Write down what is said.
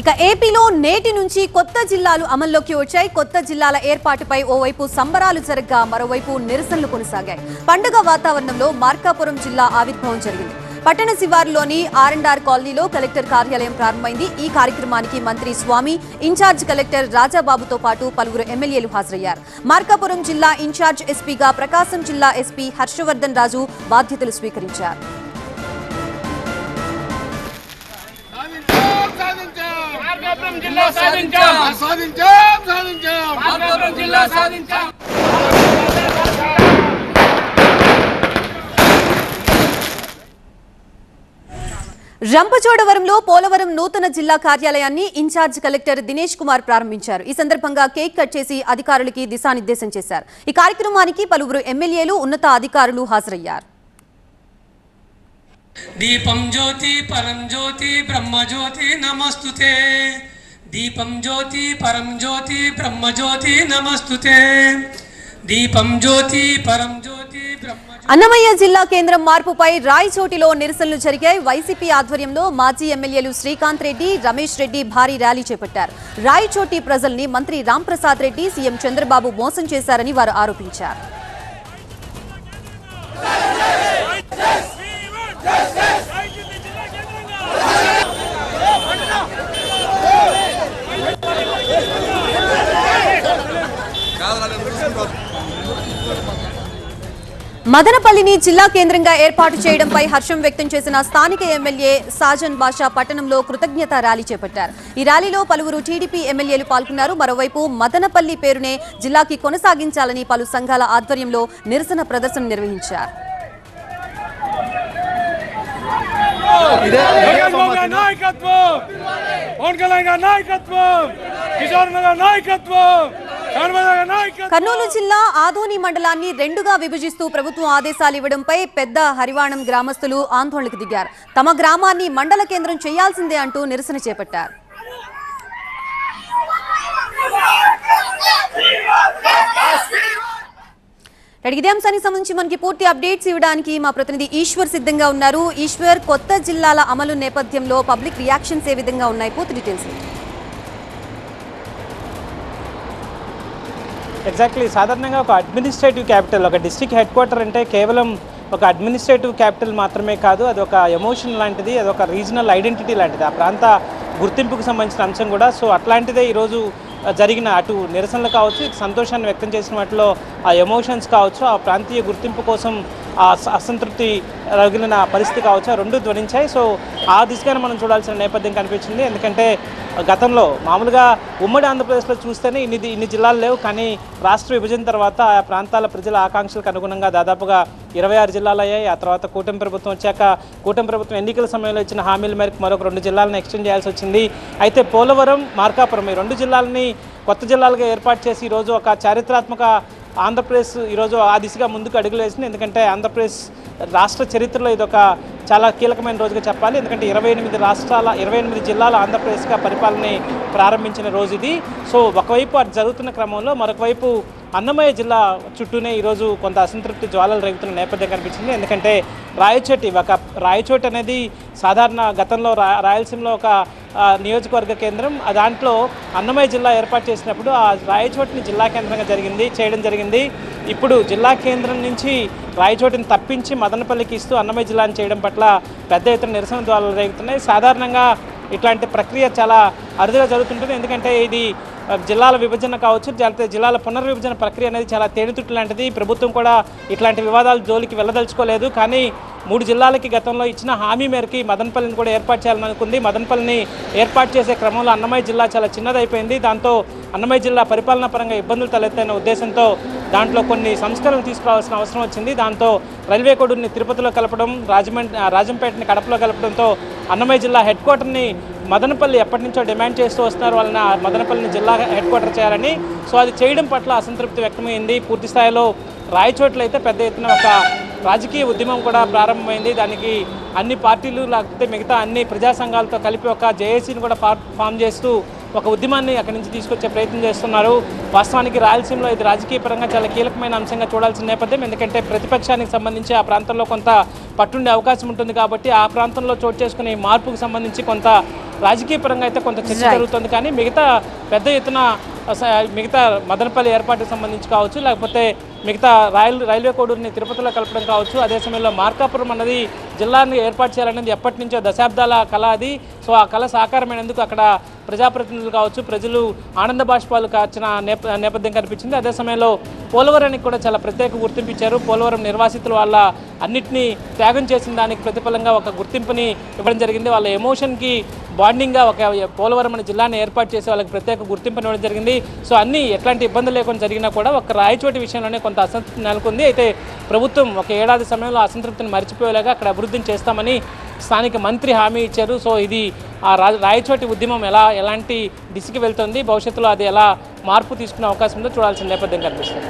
ఇక ఏపీలో నేటి నుంచి కొత్త జిల్లాలు అమల్లోకి వచ్చాయి. కొత్త జిల్లాల ఏర్పాటుపై ఓవైపు సంబరాలు జరగ్గా మరోవైపు నిరసనలు కొనసాగాయి. పండుగ వాతావరణంలో మార్కాపురం జిల్లా ఆవిర్భావం జరిగింది. పట్టణ శివారులోని ఆర్ అండ్ ఆర్ కాలనీలో కలెక్టర్ కార్యాలయం ప్రారంభమైంది. ఈ కార్యక్రమానికి మంత్రి స్వామి ఇన్ఛార్జ్ కలెక్టర్ రాజాబాబుతో పాటు పలువురు ఎమ్మెల్యేలు హాజరయ్యారు. మార్కాపురం జిల్లా ఇన్ఛార్జ్ ఎస్పీగా ప్రకాశం జిల్లా ఎస్పీ హర్షవర్ధన్ రాజు బాధ్యతలు స్వీకరించారు. మార్కాపురం జిల్లా సాధించాం. సాధించాం సాధించాం. మార్కాపురం జిల్లా సాధించాం. రంపచోడవరంలో పోలవరం నూతన జిల్లా కార్యాలయాన్ని ఇన్ఛార్జ్ కలెక్టర్ దినేష్ కుమార్ ప్రారంభించారు. ఈ సందర్భంగా కేక్ కట్ చేసి అధికారులకి దిశానిర్దేశం చేశారు. ఈ కార్యక్రమానికి పలువురు ఎమ్మెల్యేలు ఉన్నత అధికారులు హాజరయ్యారు. దీపం జ్యోతి పరం జ్యోతి బ్రహ్మజ్యోతి నమస్తుతే. దీపం జ్యోతి పరం జ్యోతి బ్రహ్మజ్యోతి నమస్తుతే. దీపం జ్యోతి పరం జ్యోతి. అన్నమయ్య జిల్లా కేంద్రం మార్పుపై రాయచోటిలో నిరసనలు జరిగాయి. వైసీపీ ఆధ్వర్యంలో మాజీ ఎమ్మెల్యేలు శ్రీకాంత్ రెడ్డి రమేష్ రెడ్డి భారీ ర్యాలీ చేపట్టారు. రాయచోటి ప్రజల్ని మంత్రి రాంప్రసాద్ రెడ్డి సీఎం చంద్రబాబు మోసం చేశారని వారు ఆరోపించారు. మదనపల్లిని జిల్లా కేంద్రంగా ఏర్పాటు చేయడంపై హర్షం వ్యక్తం చేసిన స్థానిక ఎమ్మెల్యే సాజన్ బాషా పట్టణంలో కృతజ్ఞత ర్యాలీ చేపట్టారు. ఈ ర్యాలీలో పలువురు టీడీపీ ఎమ్మెల్యేలు పాల్గొన్నారు. మరోవైపు మదనపల్లి పేరునే జిల్లాకి కొనసాగించాలని పలు సంఘాల ఆధ్వర్యంలో నిరసన ప్రదర్శన నిర్వహించారు. జగన్మోహన్ గారి నాయకత్వం. పవన్ కళ్యాణ్ గారి నాయకత్వం. కిషోర్ గారి నాయకత్వం. కర్నూలు జిల్లా ఆదోని మండలాన్ని రెండుగా విభజిస్తూ ప్రభుత్వం ఆదేశాలు ఇవ్వడంపై పెద్ద హరివాణం గ్రామస్తులు ఆందోళనకు దిగారు. తమ గ్రామాన్ని మండల కేంద్రం చేయాల్సిందే అంటూ నిరసన చేపట్టారు. ఇదే అంశానికి సంబంధించి మనకి పూర్తి అప్డేట్స్ ఇవ్వడానికి మా ప్రతినిధి ఈశ్వర్ సిద్ధంగా ఉన్నారు. ఈశ్వర్ కొత్త జిల్లాల అమలు నేపథ్యంలో పబ్లిక్ రియాక్షన్స్ ఏ విధంగా ఉన్నాయి? పూర్తి డీటెయిల్స్ ఎగ్జాక్ట్లీ సాధారణంగా ఒక అడ్మినిస్ట్రేటివ్ క్యాపిటల్ ఒక డిస్ట్రిక్ట్ హెడ్ క్వార్టర్ అంటే కేవలం ఒక అడ్మినిస్ట్రేటివ్ క్యాపిటల్ మాత్రమే కాదు అది ఒక ఎమోషన్ లాంటిది అది ఒక రీజనల్ ఐడెంటిటీ లాంటిది. ఆ ప్రాంత గుర్తింపుకు సంబంధించిన అంశం కూడా. సో అట్లాంటిదే ఈరోజు జరిగిన అటు నిరసనలు కావచ్చు సంతోషాన్ని వ్యక్తం చేసిన వాటిలో ఆ ఎమోషన్స్ కావచ్చు ఆ ప్రాంతీయ గుర్తింపు కోసం అసంతృప్తి రగిలిన పరిస్థితి కావచ్చు రెండు ధ్వనించాయి. సో ఆ దిశగానే మనం చూడాల్సిన నేపథ్యం కనిపించింది. ఎందుకంటే గతంలో మామూలుగా ఉమ్మడి ఆంధ్రప్రదేశ్లో చూస్తేనే ఇన్ని ఇన్ని జిల్లాలు లేవు. కానీ రాష్ట్ర విభజన తర్వాత ఆ ప్రాంతాల ప్రజల ఆకాంక్షలకు అనుగుణంగా దాదాపుగా ఇరవై ఆరు జిల్లాలు అయ్యాయి. ఆ తర్వాత కూటమి ప్రభుత్వం వచ్చాక కూటమి ప్రభుత్వం ఎన్నికల సమయంలో ఇచ్చిన హామీల మేరకు మరొక రెండు జిల్లాలను ఎక్స్టెండ్ చేయాల్సి వచ్చింది. అయితే పోలవరం మార్కాపురం ఈ రెండు జిల్లాలని కొత్త జిల్లాలుగా ఏర్పాటు చేసి ఈరోజు ఒక చారిత్రాత్మక ఆంధ్రప్రదేశ్ ఈరోజు ఆ దిశగా ముందుకు అడుగులు వేసింది. ఎందుకంటే ఆంధ్రప్రదేశ్ రాష్ట్ర చరిత్రలో ఇది ఒక చాలా కీలకమైన రోజుగా చెప్పాలి. ఎందుకంటే ఇరవై ఎనిమిది రాష్ట్రాల ఇరవై ఎనిమిది జిల్లాల ఆంధ్రప్రదేశ్గా పరిపాలన ప్రారంభించిన రోజు ఇది. సో ఒకవైపు అది జరుగుతున్న క్రమంలో మరొకవైపు అన్నమయ్య జిల్లా చుట్టూనే ఈరోజు కొంత అసంతృప్తి జ్వాలలు రేగుతున్న నేపథ్యం కనిపించింది. ఎందుకంటే రాయచోటి ఒక రాయచోటి అనేది సాధారణ గతంలో రా రాయలసీమలో ఒక నియోజకవర్గ కేంద్రం. దాంట్లో అన్నమయ్య జిల్లా ఏర్పాటు చేసినప్పుడు ఆ రాయచోటిని జిల్లా కేంద్రంగా జరిగింది చేయడం జరిగింది. ఇప్పుడు జిల్లా కేంద్రం నుంచి రాయచోటిని తప్పించి మదనపల్లికి ఇస్తూ అన్నమయ్య జిల్లాని చేయడం పట్ల పెద్ద ఎత్తున నిరసన ద్వారా రేగుతున్నాయి. సాధారణంగా ఇట్లాంటి ప్రక్రియ చాలా అరుదుగా జరుగుతుంటుంది. ఎందుకంటే ఇది జిల్లాల విభజన కావచ్చు లేకపోతే జిల్లాల పునర్విభజన ప్రక్రియ అనేది చాలా తేలితుట్టు లాంటిది. ప్రభుత్వం కూడా ఇట్లాంటి వివాదాలు జోలికి వెళ్ళదలుచుకోలేదు. కానీ మూడు జిల్లాలకి గతంలో ఇచ్చిన హామీ మేరకి మదనపల్లిని కూడా ఏర్పాటు చేయాలని అనుకుంది. మదనపల్లిని ఏర్పాటు చేసే క్రమంలో అన్నమయ్య జిల్లా చాలా చిన్నదైపోయింది. దాంతో అన్నమయ్య జిల్లా పరిపాలనా పరంగా ఇబ్బందులు తలెత్తైన ఉద్దేశంతో దాంట్లో కొన్ని సంస్కరణలు తీసుకురావాల్సిన అవసరం వచ్చింది. దాంతో రైల్వే కోడుని తిరుపతిలో కలపడం రాజమండ్రి రాజంపేటని కడపలో కలపడంతో అన్నమయ్య జిల్లా హెడ్ క్వార్టర్ని మదనపల్లి ఎప్పటి నుంచో డిమాండ్ చేస్తూ వస్తున్నారు. వాళ్ళని మదనపల్లిని జిల్లా హెడ్ క్వార్టర్ చేయాలని. సో అది చేయడం పట్ల అసంతృప్తి వ్యక్తమైంది. పూర్తి స్థాయిలో రాయచోట్ల అయితే పెద్ద ఎత్తున ఒక రాజకీయ ఉద్యమం కూడా ప్రారంభమైంది. దానికి అన్ని పార్టీలు లేకపోతే మిగతా అన్ని ప్రజా సంఘాలతో కలిపి ఒక జేఏసీని కూడా ఫార్ ఫామ్ చేస్తూ ఒక ఉద్యమాన్ని అక్కడి నుంచి తీసుకొచ్చే ప్రయత్నం చేస్తున్నారు. వాస్తవానికి రాయలసీమలో ఇది రాజకీయ పరంగా చాలా కీలకమైన అంశంగా చూడాల్సిన నేపథ్యం. ఎందుకంటే ప్రతిపక్షానికి సంబంధించి ఆ ప్రాంతంలో కొంత పట్టుండే అవకాశం ఉంటుంది కాబట్టి ఆ ప్రాంతంలో చోటు చేసుకునే మార్పుకు సంబంధించి కొంత రాజకీయ పరంగా అయితే కొంత చర్చ. జరుగుతుంది కానీ మిగతా పెద్ద ఎత్తున మిగతా మదనపల్లి ఏర్పాటుకు సంబంధించి కావచ్చు లేకపోతే మిగతా రైల్ రైల్వే కోడూరుని తిరుపతిలో కలపడం కావచ్చు అదే సమయంలో మార్కాపురం అన్నది జిల్లాని ఏర్పాటు చేయాలనేది ఎప్పటి నుంచో దశాబ్దాల కళ అది. సో ఆ కళ సాకారమైనందుకు అక్కడ ప్రజాప్రతినిధులు కావచ్చు ప్రజలు ఆనంద బాష్పాలు కాచిన నేప నేపథ్యం కనిపించింది. అదే సమయంలో పోలవరానికి కూడా చాలా ప్రత్యేక గుర్తింపు ఇచ్చారు. పోలవరం నిర్వాసితుల వాళ్ళ అన్నిటినీ త్యాగం చేసిన దానికి ప్రతిఫలంగా ఒక గుర్తింపుని ఇవ్వడం జరిగింది. వాళ్ళ ఎమోషన్కి బాండింగ్గా ఒక పోలవరం అనే జిల్లాని ఏర్పాటు చేసి వాళ్ళకి ప్రత్యేక గుర్తింపు ఇవ్వడం జరిగింది. సో అన్ని ఎట్లాంటి ఇబ్బందులు లేకుండా జరిగినా కూడా ఒక రాయచోటి విషయంలోనే కొంత అసంతృప్తి నెలకొంది. అయితే ప్రభుత్వం ఒక ఏడాది సమయంలో అసంతృప్తిని మర్చిపోయేలాగా అక్కడ అభివృద్ధిని చేస్తామని స్థానిక మంత్రి హామీ ఇచ్చారు. సో ఇది ఆ రాయచోటి ఉద్యమం ఎలా ఎలాంటి దిశకి వెళ్తుంది భవిష్యత్తులో అది ఎలా మార్పు తీసుకునే అవకాశం ఉందో చూడాల్సిన నేపథ్యం కనిపిస్తుంది.